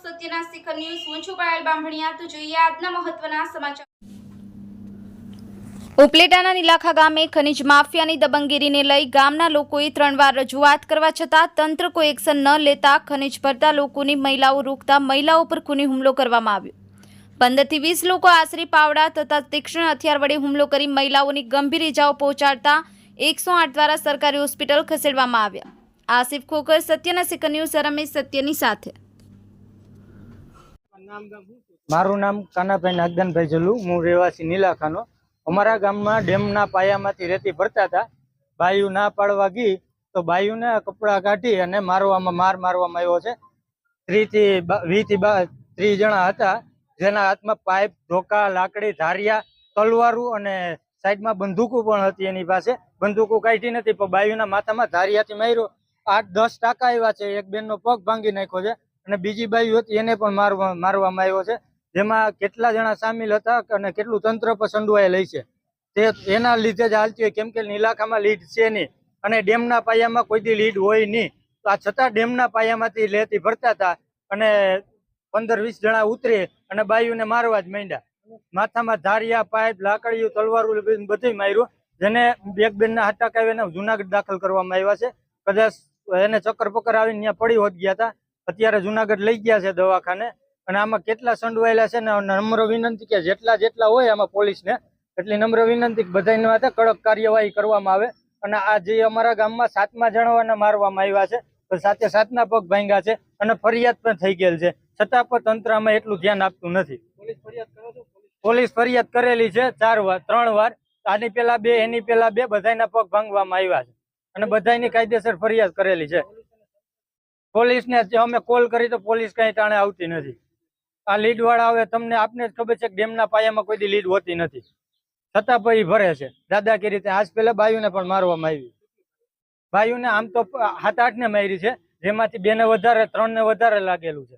સત્યના શિખર ન્યૂઝ, હું છું પાયલ બામભણિયા તો જોઈએ આજના મહત્વના સમાચાર. ઉપલેટાના નીલાખા ગામે ખનિજ માફિયાની દબંગગીરીને લઈ ગામના લોકોએ ત્રણ વાર રજૂઆત કરવા છતાં તંત્ર કોઈ એક્શન ન લેતા ખનિજ ભરતા લોકોની મહિલાઓ રોકતા મહિલાઓ પર ખૂની હુમલો કરવામાં આવ્યો. પંદરથી વીસ લોકો આશરે પાવડા તથા તીક્ષ્ણ હથિયાર વડે હુમલો કરી મહિલાઓની ગંભીર ઇજાઓ પહોંચાડતા એકસો આઠ દ્વારા સરકારી હોસ્પિટલ ખસેડવામાં આવ્યા. આસિફ ખોખર, સત્યના સિકન્યુ સરમે સત્યની સાથે. મારું નામ કાનાભાઈ નાગદાનભાઈ જલુ હું રહેવાસી નીલાખાનો. અમારા ગામમાં ડેમના પાયામાંથી રેતી ભરતા હતા. બાયુ ના પાડવા ગઈ તો બાયુને કપડાં કાઢી અને મારવામાં માર મારવામાં આવ્યો છે. ત્રીથી વીથી ત્રીસ જણા હતા, જેના હાથમાં પાઇપ ધોકા લાકડી, ધારિયા, તલવારું અને સાઈડમાં બંદૂકો પણ હતી એની પાસે. બંદૂકો કાઢી નથી, પણ બાયુના માથામાં ધારિયાથી માર્યો. આઠ દસ ટાકા આવ્યા છે. એક બેનનો પગ ભાંગી નાખ્યો છે. અને બીજી બાઈ હતી એને પણ મારવા મારવામાં આવ્યો છે. જેમાં કેટલા જણા સામેલ હતા અને કેટલું તંત્ર પર લઈ છે. તે એના લીધે જ હાલતી હોય. કેમ કે ઇલાકામાં લીડ છે નહીં. અને ડેમના પાયામાં કોઈ દી લીડ હોય નહીં. તો આ છતાં ડેમના પાયામાંથી લેતી ભરતા હતા અને પંદર વીસ જણા ઉતરી અને બાયુને મારવા જ માંડ્યા. માથામાં ધારિયા, પાઇપ, લાકડીયું, તલવારું બધું માર્યું. જેને એક બેનના હાટા કાવીને જુનાગઢ દાખલ કરવામાં આવ્યા છે. કદાચ એને ચક્કર પકર આવીને ત્યાં પડી હોત ગયા હતા. અત્યારે જુનાગઢ લઈ ગયા છે દવાખાને અને આમાં કેટલા સંડવાયેલા છે ને નમ્ર વિનંતી કે જેટલા જેટલા હોય આમાં પોલીસને એટલી નમ્ર વિનંતી બધાની માટે કડક કાર્યવાહી કરવામાં આવે અને આ જે અમારા ગામમાં સાતમા જણાવવાના મારવામાં આવ્યા છે સાથે સાતના પગ ભાંગ્યા છે અને ફરિયાદ પણ થઈ ગયેલ છે. છતાં પણ તંત્ર આમાં એટલું ધ્યાન આપતું નથી. પોલીસ ફરિયાદ કરેલી છે ચાર વાર ત્રણ વાર. આની પેલા બે એની પેલા બે બધાના પગ ભાંગવામાં આવ્યા છે અને બધાની કાયદેસર ફરિયાદ કરેલી છે. પોલીસને જે અમે કોલ કરી તો પોલીસ કઈ ટાણે આવતી નથી. આ લીડ વાળા હવે તમને આપને જ ખબર છે કે ડેમના પાયામાં કોઈ લીડ હોતી નથી. છતાં પછી ભરે છે. દાદાગીરી રીતે આજ પેલા બાયુને પણ મારવામાં આવી. બાયુને આમ તો સાત આઠ ને મારી છે, જેમાંથી બે ને વધારે ત્રણ ને વધારે લાગેલું છે.